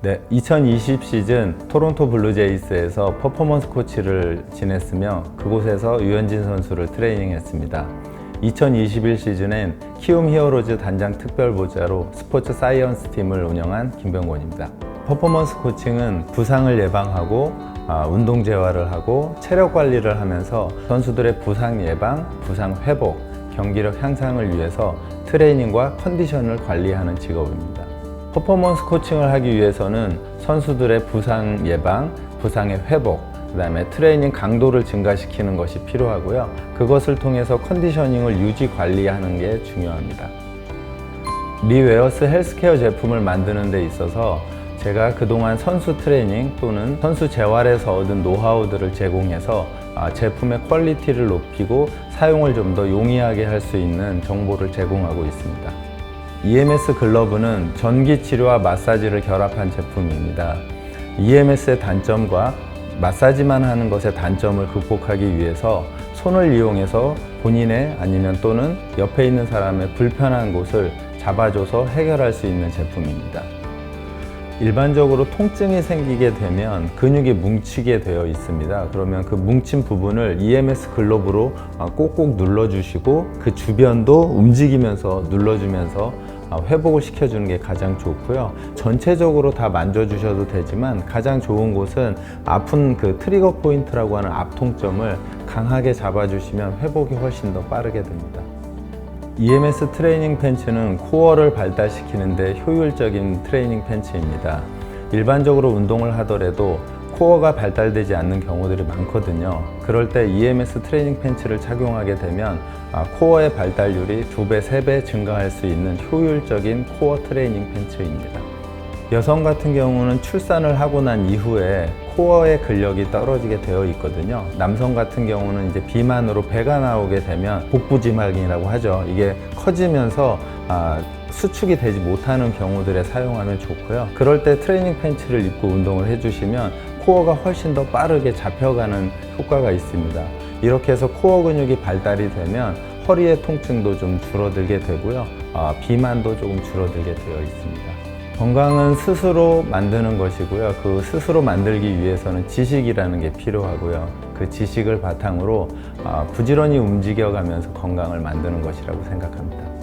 네, 2020 시즌 토론토 블루제이스에서 퍼포먼스 코치를 지냈으며 그곳에서 유현진 선수를 트레이닝했습니다. 2021 시즌엔 키움 히어로즈 단장 특별 보좌로 스포츠 사이언스 팀을 운영한 김병곤입니다. 퍼포먼스 코칭은 부상을 예방하고 아, 운동 재활을 하고 체력 관리를 하면서 선수들의 부상 예방, 부상 회복, 경기력 향상을 위해서 트레이닝과 컨디션을 관리하는 직업입니다. 퍼포먼스 코칭을 하기 위해서는 선수들의 부상 예방, 부상의 회복, 그 다음에 트레이닝 강도를 증가시키는 것이 필요하고요. 그것을 통해서 컨디셔닝을 유지 관리하는 게 중요합니다. 리웨어스 헬스케어 제품을 만드는 데 있어서 제가 그동안 선수 트레이닝 또는 선수 재활에서 얻은 노하우들을 제공해서 아, 제품의 퀄리티를 높이고 사용을 좀 더 용이하게 할 수 있는 정보를 제공하고 있습니다. EMS 글러브는 전기 치료와 마사지를 결합한 제품입니다. EMS의 단점과 마사지만 하는 것의 단점을 극복하기 위해서 손을 이용해서 본인의 아니면 또는 옆에 있는 사람의 불편한 곳을 잡아줘서 해결할 수 있는 제품입니다. 일반적으로 통증이 생기게 되면 근육이 뭉치게 되어 있습니다. 그러면 그 뭉친 부분을 EMS 글로브로 아, 꼭꼭 눌러주시고 그 주변도 움직이면서 눌러주면서 아, 회복을 시켜주는 게 가장 좋고요. 전체적으로 다 만져주셔도 되지만 가장 좋은 곳은 아픈 그 트리거 포인트라고 하는 앞통점을 강하게 잡아주시면 회복이 훨씬 더 빠르게 됩니다. EMS 트레이닝 팬츠는 코어를 발달시키는데 효율적인 트레이닝 팬츠입니다. 일반적으로 운동을 하더라도 코어가 발달되지 않는 경우들이 많거든요. 그럴 때 EMS 트레이닝 팬츠를 착용하게 되면 아, 코어의 발달률이 두 배, 세배 증가할 수 있는 효율적인 코어 트레이닝 팬츠입니다. 여성 같은 경우는 출산을 하고 난 이후에 코어의 근력이 떨어지게 되어 있거든요. 남성 같은 경우는 이제 비만으로 배가 나오게 되면 복부지막이라고 하죠. 이게 커지면서 아, 수축이 되지 못하는 경우들에 사용하면 좋고요. 그럴 때 트레이닝 팬츠를 입고 운동을 해주시면 코어가 훨씬 더 빠르게 잡혀가는 효과가 있습니다. 이렇게 해서 코어 근육이 발달이 되면 허리의 통증도 좀 줄어들게 되고요. 아, 비만도 조금 줄어들게 되어 있습니다. 건강은 스스로 만드는 것이고요. 그 스스로 만들기 위해서는 지식이라는 게 필요하고요. 그 지식을 바탕으로 아, 부지런히 움직여가면서 건강을 만드는 것이라고 생각합니다.